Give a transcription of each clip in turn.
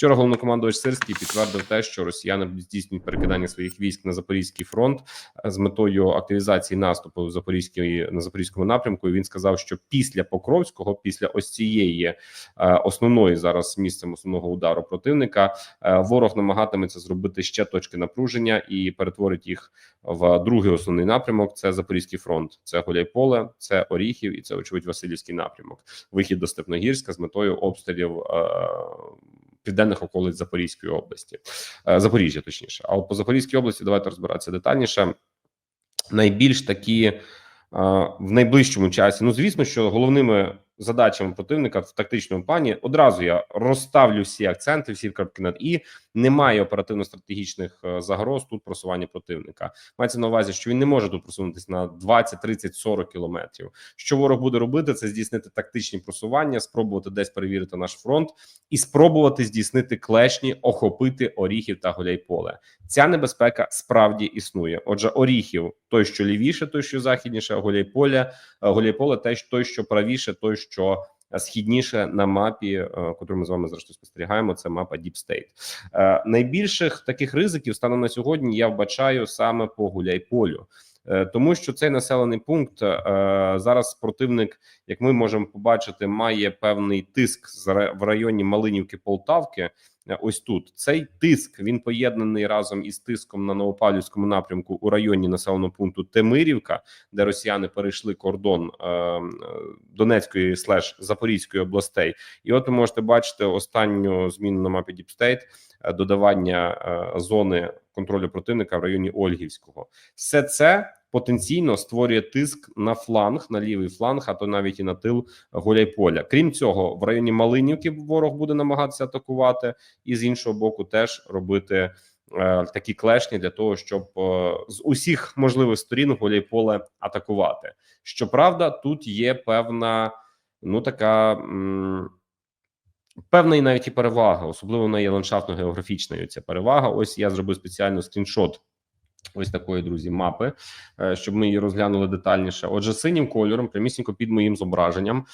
Вчора головнокомандувач Сирський підтвердив те, що росіяни здійснюють перекидання своїх військ на запорізький фронт з метою активізації наступу в запорізькій на запорізькому напрямку. І він сказав, що після Покровського, після ось цієї е, основної зараз місцем основного удару противника, е, ворог намагатиметься зробити ще точки напруження і перетворить їх в другий основний напрямок. Це Запорізький фронт, це Гуляйполе, це Оріхів і це очевидь Васильівський напрямок. Вихід до Степногірська з метою обстрілів е, південних околиць Запорізької області, е, Запоріжжя, точніше. А от по Запорізькій області давайте розбиратися детальніше. Найбільш такі е, в найближчому часі. Ну звісно, що головними задачами противника в тактичному плані одразу я розставлю всі акценти, всі крапки над і немає оперативно-стратегічних е, загроз тут просування противника. Мається на увазі, що він не може тут просунутися на 20, 30, 40 кілометрів. Що ворог буде робити, це здійснити тактичні просування, спробувати десь перевірити наш фронт і спробувати здійснити клешні, охопити оріхів та гуляйполе. Ця небезпека справді існує. Отже, оріхів той, що лівіше, той, що західніше, а гуляйполя, е, гуляйполе, те, той, що правіше, той, що східніше на мапі, яку котру ми з вами зрештою спостерігаємо. Це мапа Deep State. Е, Найбільших таких ризиків станом на сьогодні я вбачаю саме по гуляйполю. Е, Тому що цей населений пункт е, зараз противник, як ми можемо побачити, має певний тиск в районі Малинівки Полтавки. Е, Ось тут цей тиск він поєднаний разом із тиском на Новопавлівському напрямку у районі населеного пункту Темирівка, де росіяни перейшли кордон е, е, Донецької слеж Запорізької областей. І от ви можете бачити останню зміну на мапі е, додавання е, зони контролю противника в районі Ольгівського. Все це потенційно створює тиск на фланг, на лівий фланг, а то навіть і на тил Гуляйполя. Крім цього, в районі Малинівки ворог буде намагатися атакувати, і з іншого боку, теж робити е, такі клешні для того, щоб е, з усіх можливих сторін Гуляйполе атакувати. Щоправда, тут є певна, ну така. м, Певна і навіть і перевага, особливо вона є ландшафтно-географічною. Ця перевага. Ось я зробив спеціально скріншот ось такої друзі мапи, е, щоб ми її розглянули детальніше. Отже, синім кольором, прямісінько під моїм зображенням, е,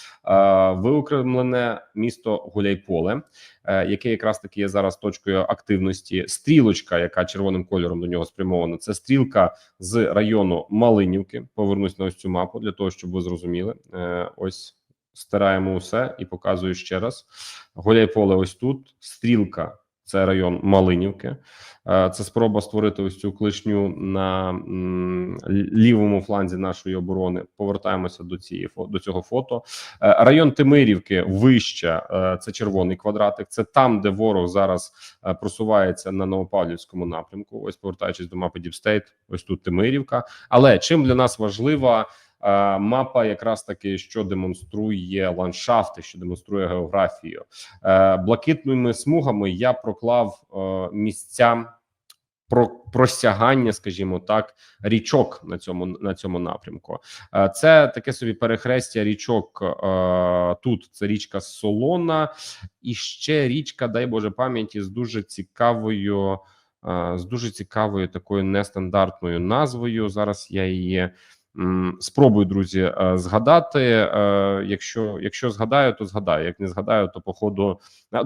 виокремлене місто Гуляйполе, е, яке якраз таки є зараз точкою активності. Стрілочка, яка червоним кольором до нього спрямована, це стрілка з району Малинівки. Повернусь на ось цю мапу для того, щоб ви зрозуміли. Ось стираємо усе і показую ще раз. Гуляйполе ось тут. Стрілка це район Малинівки. Е, Це спроба створити ось цю клишню на лівому фланзі нашої оборони. Повертаємося до цієї до цього фото. Е, Район Тимирівки вище. е, Це червоний квадратик. Це там, де ворог зараз просувається на Новопавлівському напрямку. Ось повертаючись до мапи State, ось тут Тимирівка. Але чим для нас важлива мапа, якраз таки, що демонструє ландшафти, що демонструє географію. Е, Блакитними смугами я проклав е, місця про просягання, скажімо так, річок на цьому на цьому напрямку. Е, Це таке собі перехрестя річок. е, Тут це річка Солона, і ще річка, дай Боже пам'яті, з дуже цікавою, е, з дуже цікавою такою нестандартною назвою. Зараз я її. Спробую, друзі, е, згадати. Е, Якщо якщо згадаю, то згадаю. Як не згадаю, то по ходу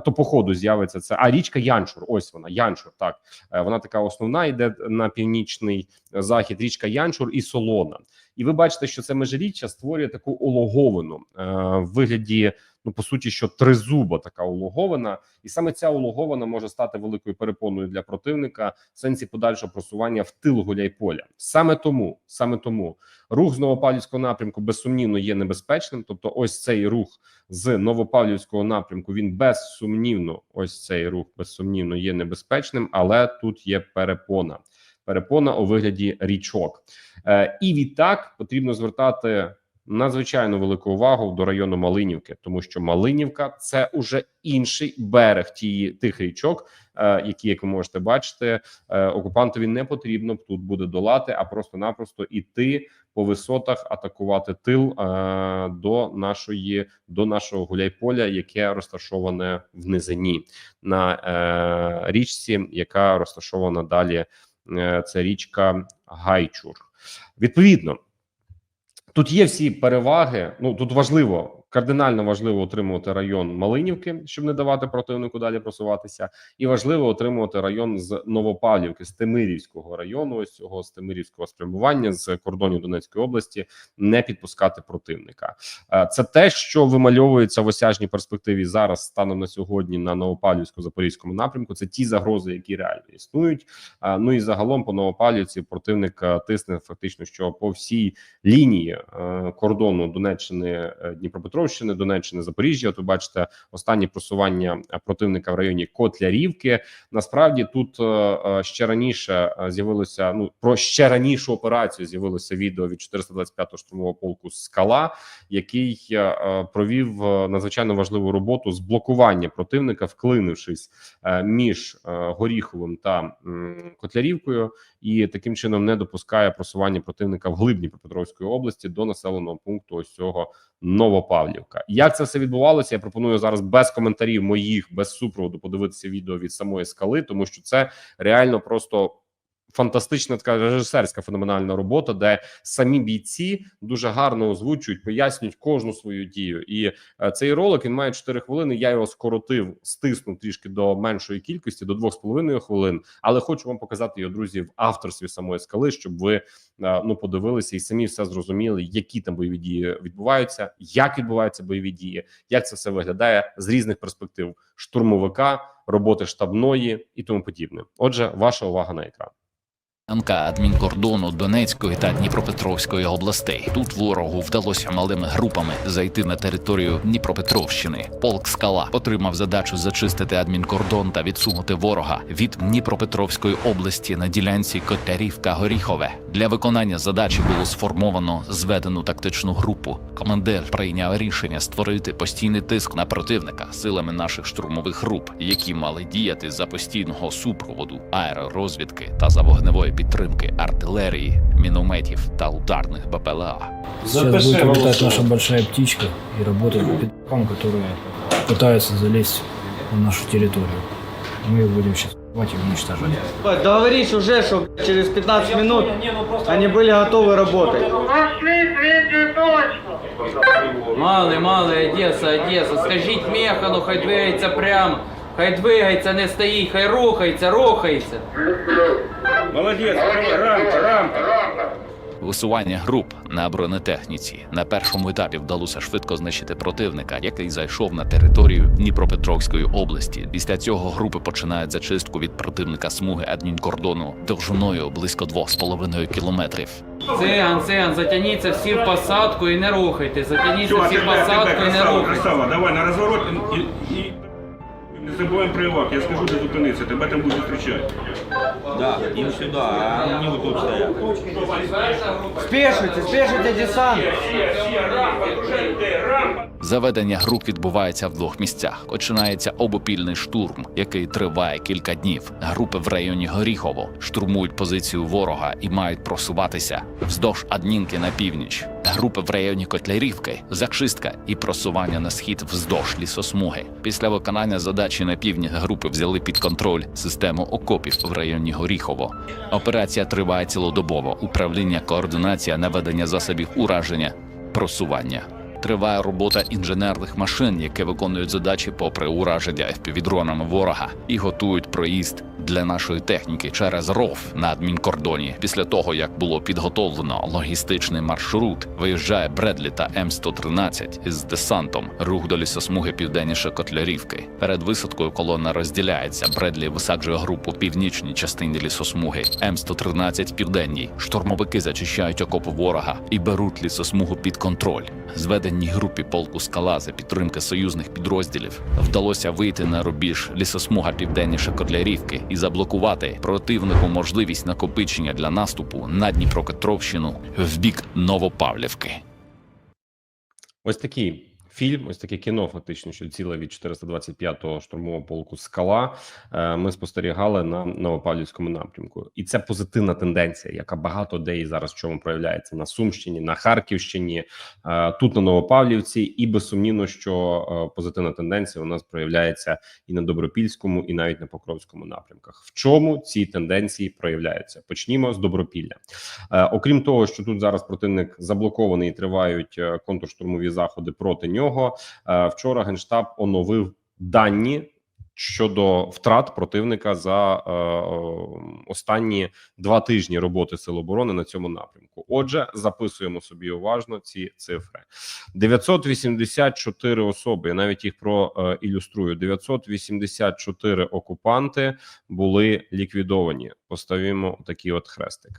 то по ходу з'явиться це. А річка Янчур. Ось вона, Янчур. Так Е, вона така основна йде на північний захід. Річка Янчур і Солона. І ви бачите, що це межиріччя створює таку ологовину е, в вигляді. Ну, по суті, що тризуба така улоговина, і саме ця улоговина може стати великою перепоною для противника в сенсі подальшого просування в тил Гуляйполя. Саме тому, саме тому рух з Новопавлівського напрямку безсумнівно є небезпечним. Тобто, ось цей рух з Новопавлівського напрямку він безсумнівно, ось цей рух безсумнівно є небезпечним, але тут є перепона. Перепона у вигляді річок, е, і відтак потрібно звертати надзвичайно велику увагу до району Малинівки, тому що Малинівка це уже інший берег тії тих річок, е, які, як ви можете бачити, е, окупантові не потрібно тут буде долати, а просто-напросто іти по висотах, атакувати тил до нашої до нашого гуляйполя, яке розташоване в низині на річці, яка розташована далі. Е, це річка Гайчур. Відповідно, тут є всі переваги. Ну тут важливо кардинально важливо отримувати район Малинівки, щоб не давати противнику далі просуватися, і важливо отримувати район з Новопавлівки, з Тимирівського району, ось цього з Тимирівського спрямування з кордонів Донецької області, не підпускати противника. Е, Це те, що вимальовується в осяжній перспективі зараз, станом на сьогодні, на Новопавлівсько-Запорізькому напрямку. Це ті загрози, які реально існують. Е, Ну і загалом по Новопавлівці противник е, тисне фактично, що по всій лінії кордону Донеччини, е, Дніпропетровщини, Донеччини, Запоріжжя. От ви бачите останні просування е, противника в районі Котлярівки. Насправді тут е, е, ще раніше з'явилося ну про ще ранішу операцію. З'явилося відео від 425-го штурмового полку Скала, який провів надзвичайно важливу роботу з блокування противника, вклинившись між Горіховим та Котлярівкою, і таким чином не допускає просування противника в глиб Дніпропетровської області до населеного пункту ось цього Новопавлівка. Як це все відбувалося? Я пропоную зараз без коментарів моїх, без супроводу подивитися відео від самої скали, тому що це реально просто. Фантастична така режисерська феноменальна робота, де самі бійці дуже гарно озвучують, пояснюють кожну свою дію. І е, цей ролик він має 4 хвилини. Я його скоротив, стиснув трішки до меншої кількості, до 2,5 хвилин. Але хочу вам показати його друзі в авторстві самої скали, щоб ви е, ну подивилися і самі все зрозуміли, які там бойові дії відбуваються, як відбуваються бойові дії, як це все виглядає з різних перспектив штурмовика, роботи штабної і тому подібне. Отже, ваша увага на екран. Анка адмінкордону Донецької та Дніпропетровської областей. Тут ворогу вдалося малими групами зайти на територію Дніпропетровщини. Полк Скала отримав задачу зачистити адмінкордон та відсунути ворога від Дніпропетровської області на ділянці Котлярівка Горіхове. Для виконання задачі було сформовано зведену тактичну групу. Командир прийняв рішення створити постійний тиск на противника силами наших штурмових груп, які мали діяти за постійного супроводу аеророзвідки та за вогневої підтримки артилерії, мінометів та ударних БПЛА. Сейчас будет вылетать наша большая птичка и работать по пидорам, которые пытаются залезть на нашу территорию. Мы их будем сейчас убивать и уничтожать. Договорись уже, что через 15 минут они были готовы работать. Пошли третью точку. Малий, малий, Одеса, Одеса. Скажіть Механу, хай двигається прям. Хай двигається, не стоїть, хай рухається, рухається. Висування груп на бронетехніці на першому етапі вдалося швидко знищити противника, який зайшов на територію Дніпропетровської області. Після цього групи починають зачистку від противника смуги адмінкордону довжиною близько 2,5 кілометрів. Циган, циган, затягніться всі в посадку і не рухайте. Затягніться всі в посадку і не рухайте. красава, давай на розворот і, і не забуваємо про Івак, я скажу, де зупинитися, тебе там будуть зустрічати. Да, им сюда, а они вот тут стоят. Спешите, спешите десант. Заведення груп відбувається в двох місцях. Починається обопільний штурм, який триває кілька днів. Групи в районі Горіхово штурмують позицію ворога і мають просуватися вздовж Адмінки на північ. Групи в районі Котлярівки, зачистка і просування на схід вздовж лісосмуги. Після виконання задачі на півдні групи взяли під контроль систему окопів в районі Горіхово. Операція триває цілодобово. Управління, координація, наведення засобів ураження, просування. Триває робота інженерних машин, які виконують задачі попри ураження FPV-дронами ворога і готують проїзд для нашої техніки через ров на адмінкордоні. Після того як було підготовлено логістичний маршрут, виїжджає Бредлі та М113 із десантом. Рух до лісосмуги південніше Котлярівки. Перед висадкою колона розділяється. Бредлі висаджує групу північній частині лісосмуги. М113 південній. Штурмовики зачищають окопи ворога і беруть лісосмугу під контроль. Зведеній групі полку скала за підтримки союзних підрозділів вдалося вийти на рубіж лісосмуга південніше Котлярівки і заблокувати противнику можливість накопичення для наступу на Дніпропетровщину в бік Новопавлівки. Ось такий фільм, ось таке кіно, фактично, що ціле від 425-го штурмового полку Скала. е, Ми спостерігали на Новопавлівському напрямку, і це позитивна тенденція, яка багато де і зараз в чому проявляється на Сумщині, на Харківщині, е, тут на Новопавлівці, і безсумнівно, що е, позитивна тенденція у нас проявляється і на Добропільському, і навіть на Покровському напрямках. В чому ці тенденції проявляються? Почнімо з Добропілля. Окрім того, що тут зараз противник заблокований і тривають контрштурмові заходи проти нього. Нього е, вчора генштаб оновив дані щодо втрат противника за е, е, останні два тижні роботи сил оборони на цьому напрямку. Отже, записуємо собі уважно ці цифри: 984 особи. Я навіть їх проілюструю. 984 окупанти були ліквідовані. Поставимо такий от хрестик.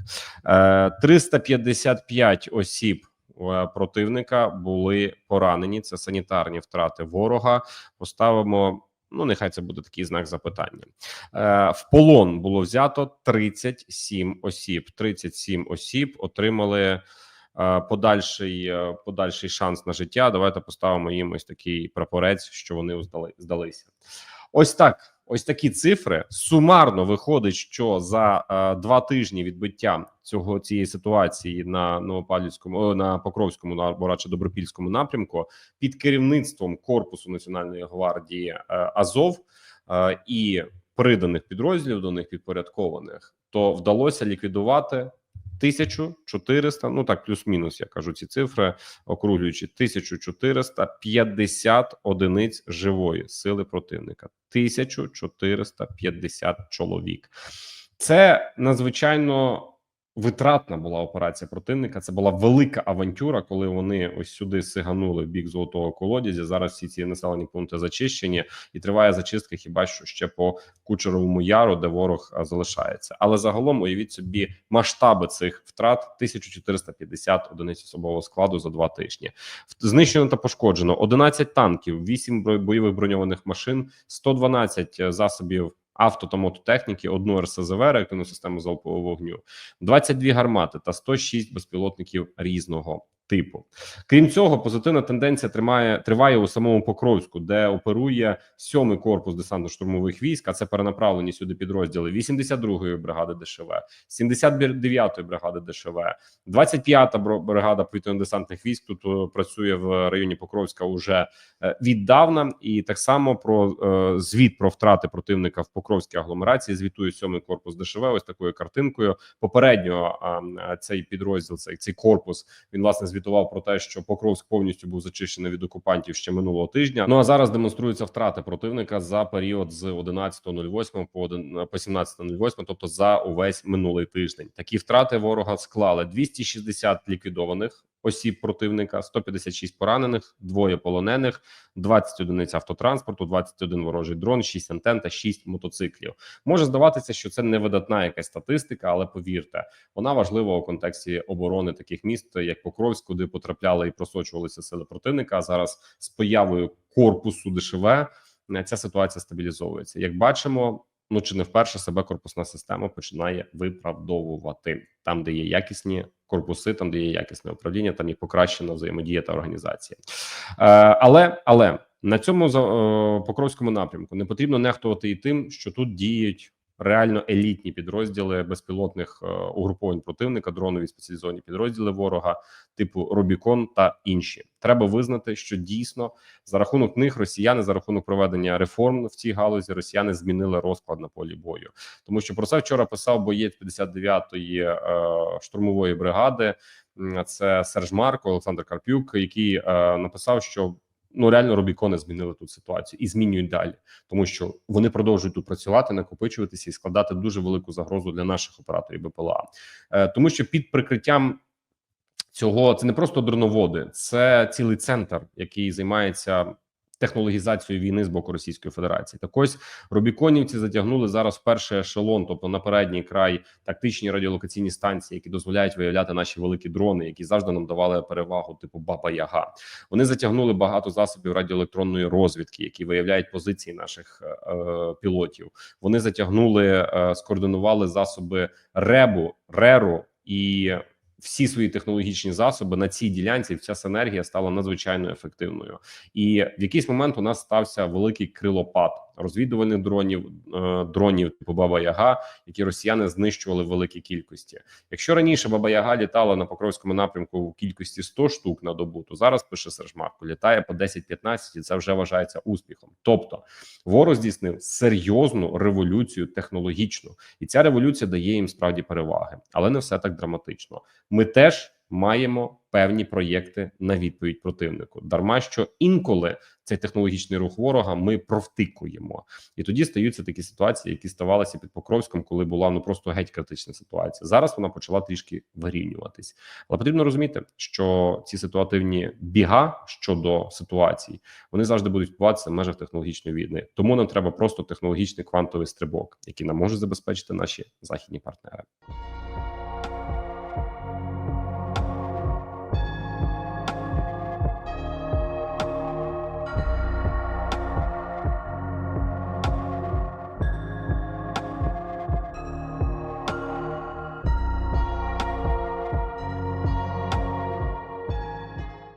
Е, 355 осіб. Е, Противника були поранені. Це санітарні втрати ворога. Поставимо. Ну, нехай це буде такий знак запитання. Е, в полон було взято 37 осіб. 37 осіб отримали е, подальший, е, подальший шанс на життя. Давайте поставимо їм ось такий прапорець, що вони здали, здалися. Ось так. Ось такі цифри. Сумарно виходить, що за е, два тижні відбиття цього цієї ситуації на Новопавлівському на Покровському або радше Добропільському напрямку під керівництвом корпусу Національної гвардії е, Азов е, і приданих підрозділів до них підпорядкованих, то вдалося ліквідувати 1400, ну так плюс-мінус, я кажу ці цифри, округлюючи 1450 одиниць живої сили противника. 1450 чоловік. Це надзвичайно витратна була операція противника. Це була велика авантюра, коли вони ось сюди сиганули в бік золотого колодязя. Зараз всі ці населені пункти зачищені, і триває зачистка хіба що ще по кучеровому яру, де ворог залишається. Але загалом уявіть собі масштаби цих втрат: 1450 одиниць особового складу за два тижні. Знищено та пошкоджено 11 танків, 8 бойових броньованих машин, 112 засобів. Авто та мототехніки, одну РСЗВ реактивну систему залпового вогню, 22 гармати та 106 безпілотників різного типу. Крім цього, позитивна тенденція тримає триває у самому Покровську, де оперує сьомий корпус десантно-штурмових військ. А це перенаправлені сюди підрозділи 82-ї бригади ДШВ, 79-ї бригади ДШВ, 25-та бро- бригада повітряно-десантних військ. Тут е, працює в районі Покровська уже е, віддавна, і так само про е, звіт про втрати противника в Покровській агломерації. Звітує сьомий корпус ДШВ. Ось такою картинкою. Попередньо цей підрозділ, цей цей корпус, він власне звітував про те, що Покровськ повністю був зачищений від окупантів ще минулого тижня. Ну а зараз демонструються втрати противника за період з 11.08 по один- по 17.08, тобто за увесь минулий тиждень. Такі втрати ворога склали 260 ліквідованих осіб противника, 156 поранених, двоє полонених, 20 одиниць автотранспорту, 21 ворожий дрон, 6 антен та 6 мотоциклів. Може здаватися, що це не видатна якась статистика, але повірте, вона важлива у контексті оборони таких міст, як Покровськ, куди потрапляли і просочувалися сили противника. А зараз з появою корпусу ДШВ е, ця ситуація стабілізовується. Як бачимо. Ну чи не вперше себе корпусна система починає виправдовувати там, де є якісні корпуси, там де є якісне управління, там є покращена взаємодія та організація. Е, але але на цьому е, покровському напрямку не потрібно нехтувати і тим, що тут діють реально елітні підрозділи безпілотних е, угруповань противника, дронові спеціалізовані підрозділи ворога, типу Рубікон та інші. Треба визнати, що дійсно за рахунок них росіяни за рахунок проведення реформ в цій галузі росіяни змінили розклад на полі бою, тому що про це вчора писав боєць 59-ї е, штурмової бригади. Це Серж Марко, Олександр Карпюк, який е, написав, що ну реально Рубікони змінили тут ситуацію і змінюють далі, тому що вони продовжують тут працювати, накопичуватися і складати дуже велику загрозу для наших операторів БПЛА, е, тому що під прикриттям. Цього це не просто дроноводи, це цілий центр, який займається технологізацією війни з боку Російської Федерації. Так ось Рубіконівці затягнули зараз перший ешелон, тобто на передній край тактичні радіолокаційні станції, які дозволяють виявляти наші великі дрони, які завжди нам давали перевагу, типу Баба Яга. Вони затягнули багато засобів радіоелектронної розвідки, які виявляють позиції наших е, е, пілотів. Вони затягнули, е, скоординували засоби РЕБу, РЕРу і всі свої технологічні засоби на цій ділянці. Вся синергія стала надзвичайно ефективною. І в якийсь момент у нас стався великий крилопад розвідувальних дронів, е, дронів типу Баба Яга, які росіяни знищували в великій кількості. Якщо раніше Баба Яга літала на Покровському напрямку у кількості 100 штук на добу, то зараз пише Серж Марко, літає по 10-15, і це вже вважається успіхом. Тобто ворог здійснив серйозну революцію технологічну, і ця революція дає їм справді переваги, але не все так драматично. Ми теж маємо певні проєкти на відповідь противнику. Дарма що інколи цей технологічний рух ворога ми провтикуємо, і тоді стаються такі ситуації, які ставалися під Покровськом, коли була ну просто геть критична ситуація. Зараз вона почала трішки вирівнюватись, але потрібно розуміти, що ці ситуативні біга щодо ситуацій вони завжди будуть відбуватися в межах технологічної війни. Тому нам треба просто технологічний квантовий стрибок, який нам можуть забезпечити наші західні партнери.